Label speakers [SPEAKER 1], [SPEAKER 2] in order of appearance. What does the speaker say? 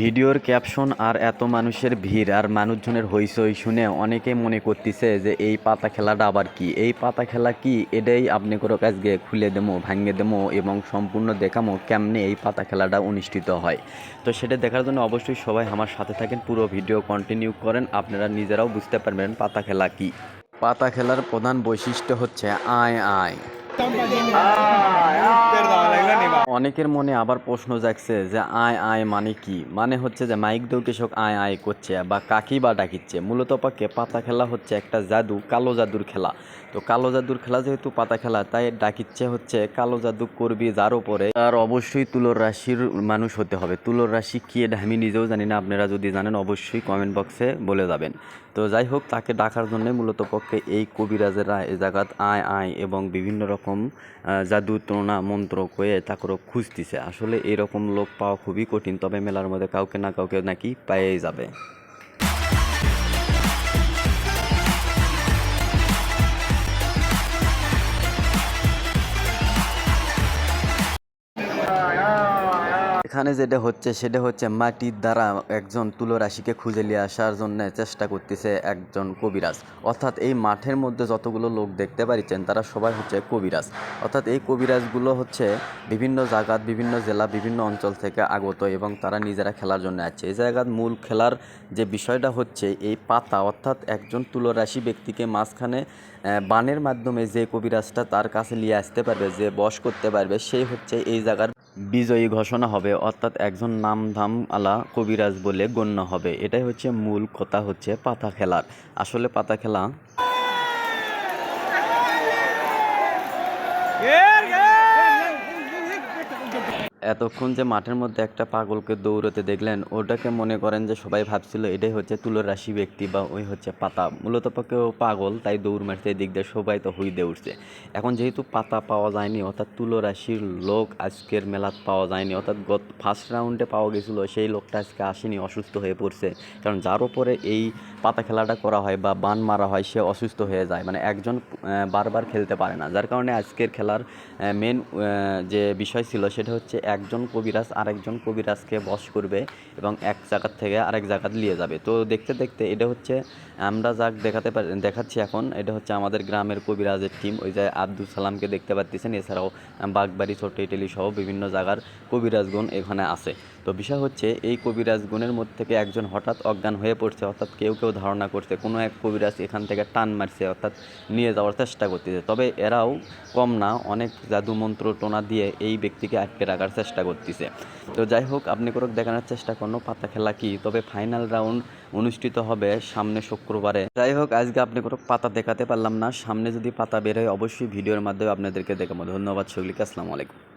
[SPEAKER 1] ভিডিওর ক্যাপশন, আর এত মানুষের ভিড়, আর মানুষজনের হইচই শুনে অনেকে মনে করতেছে যে এই পাতা খেলাটা আবার কি? এই পাতা খেলা কি? এটাই আপনি কোনো কাজকে খুলে দেবো ভাঙে দেবো এবং সম্পূর্ণ দেখামো কেমনে এই পাতা খেলাটা অনুষ্ঠিত হয়। তো সেটা দেখার জন্য অবশ্যই সবাই আমার সাথে থাকেন, পুরো ভিডিও কন্টিনিউ করেন, আপনারা নিজেরাও বুঝতে পারবেন পাতা খেলা কি। পাতা খেলার প্রধান বৈশিষ্ট্য হচ্ছে আয় আয়। অনেকের মনে আবার প্রশ্ন জাগছে যে আয় আয় মানে কি? মানে হচ্ছে যে মাইক দেউ কৃষক আয় আয় করছে বা কাকি বা ডাকিচ্ছে। মূলত পক্ষে পাতা খেলা হচ্ছে একটা জাদু, কালো জাদুর খেলা। তো কালো জাদুর খেলা যেহেতু পাতা খেলা, তাই ডাকিচ্ছে হচ্ছে কালো জাদু করবি যার উপরে। তার অবশ্যই তুলোর রাশির মানুষ হতে হবে। তুলোর রাশি কি এটা আমি নিজেও জানি না। আপনারা যদি জানেন, অবশ্যই কমেন্ট বক্সে বলে যাবেন। তো যাই হোক, তাকে ডাকার জন্য মূলত পক্ষে এই কবিরাজেরা এ জায়গাত আয় আয় এবং বিভিন্ন রকম আহ, জাদু টোনা মন্ত্র কয়ে থাকরক খুঁজ দিছে আসলে এরকম লোক পাওয়া খুবই কঠিন তবে মেলার মধ্যে কাউকে না কাউকে নাকি পাইয়ে যাবে। এখানে যেটা হচ্ছে, সেটা হচ্ছে মাটির দ্বারা একজন তুলরাশিকে খুঁজে নিয়ে আসার জন্য চেষ্টা করতেছে একজন কবিরাজ। অর্থাৎ এই মাঠের মধ্যে যতগুলো লোক দেখতে পারিছেন, তারা সবাই হচ্ছে কবিরাজ। অর্থাৎ এই কবিরাজগুলো হচ্ছে বিভিন্ন জায়গাত বিভিন্ন জেলা, বিভিন্ন অঞ্চল থেকে আগত এবং তারা নিজেরা খেলার জন্য আছে। এই জায়গার মূল খেলার যে বিষয়টা হচ্ছে, এই পাতা, অর্থাৎ একজন তুলরাশি ব্যক্তিকে মাঝখানে বানের মাধ্যমে যে কবিরাজটা তার কাছে নিয়ে আসতে পারবে, যে বশ করতে পারবে সেই হচ্ছে এই জায়গার বিজয়ী ঘোষণা হবে, অর্থাৎ একজন নামধাম আলা কবিরাজ বলে গণ্য হবে। এটাই হচ্ছে মূল কথা হচ্ছে পাতা খেলার। আসলে পাতা খেলা এতক্ষণ যে মাঠের মধ্যে একটা পাগলকে দৌড়তে দেখলেন, ওটাকে মনে করেন যে সবাই ভাবছিল এটাই হচ্ছে তুলোর রাশি ব্যক্তি বা ওই হচ্ছে পাতা। মূলত পক্ষে ও পাগল, তাই দৌড় মারতে দিক দিয়ে সবাই তো হুই দিয়ে উঠছে। এখন যেহেতু পাতা পাওয়া যায়নি, অর্থাৎ তুলো রাশির লোক আজকের মেলাত পাওয়া যায়নি, অর্থাৎ গত ফার্স্ট রাউন্ডে পাওয়া গেছিল, সেই লোকটা আজকে আসেনি, অসুস্থ হয়ে পড়ছে। কারণ যার ওপরে এই পাতা খেলাটা করা হয় বা বান মারা হয়, সে অসুস্থ হয়ে যায়। মানে একজন বারবার খেলতে পারে না। যার কারণে আজকের খেলার মেন যে বিষয় ছিল, সেটা হচ্ছে একজন কবিরাজ আরেকজন কবিরাজকে বশ করবে এবং এক জায়গার থেকে আরেক জায়গা নিয়ে যাবে। তো দেখতে দেখতে এটা হচ্ছে, আমরা যাক দেখাতে পারি, দেখাচ্ছি এখন, এটা হচ্ছে আমাদের গ্রামের কবিরাজের টিম ওই যে আব্দুল সালামকে দেখতে পাচ্ছেন এছাড়াও বাগবাড়ি ছোট ইটালি সহ বিভিন্ন জায়গার কবিরাজগণ এখানে আছে। তো বিষয় হচ্ছে, এই কবিরাজ গুণের মধ্যে থেকে একজন হঠাৎ অজ্ঞান হয়ে পড়ছে, অর্থাৎ কেউ কেউ ধারণা করছে, কোনো এক কবিরাজ এখান থেকে টান মারছে, অর্থাৎ নিয়ে যাওয়ার চেষ্টা করতেছে। তবে এরাও কম না, অনেক জাদু মন্ত্র টোনা দিয়ে এই ব্যক্তিকে আটকে রাখার চেষ্টা করতেছে। তো যাই হোক, আপনি করে দেখানোর চেষ্টা করুন পাতা খেলা কি? তবে ফাইনাল রাউন্ড অনুষ্ঠিত হবে সামনে শুক্রবারে। যাই হোক, আজকে আপনি কোনো পাতা দেখাতে পারলাম না, সামনে যদি পাতা বের হয়, অবশ্যই ভিডিওর মাধ্যমে আপনাদেরকে দেখাবো। ধন্যবাদ সকলকে আসসালামু আলাইকুম।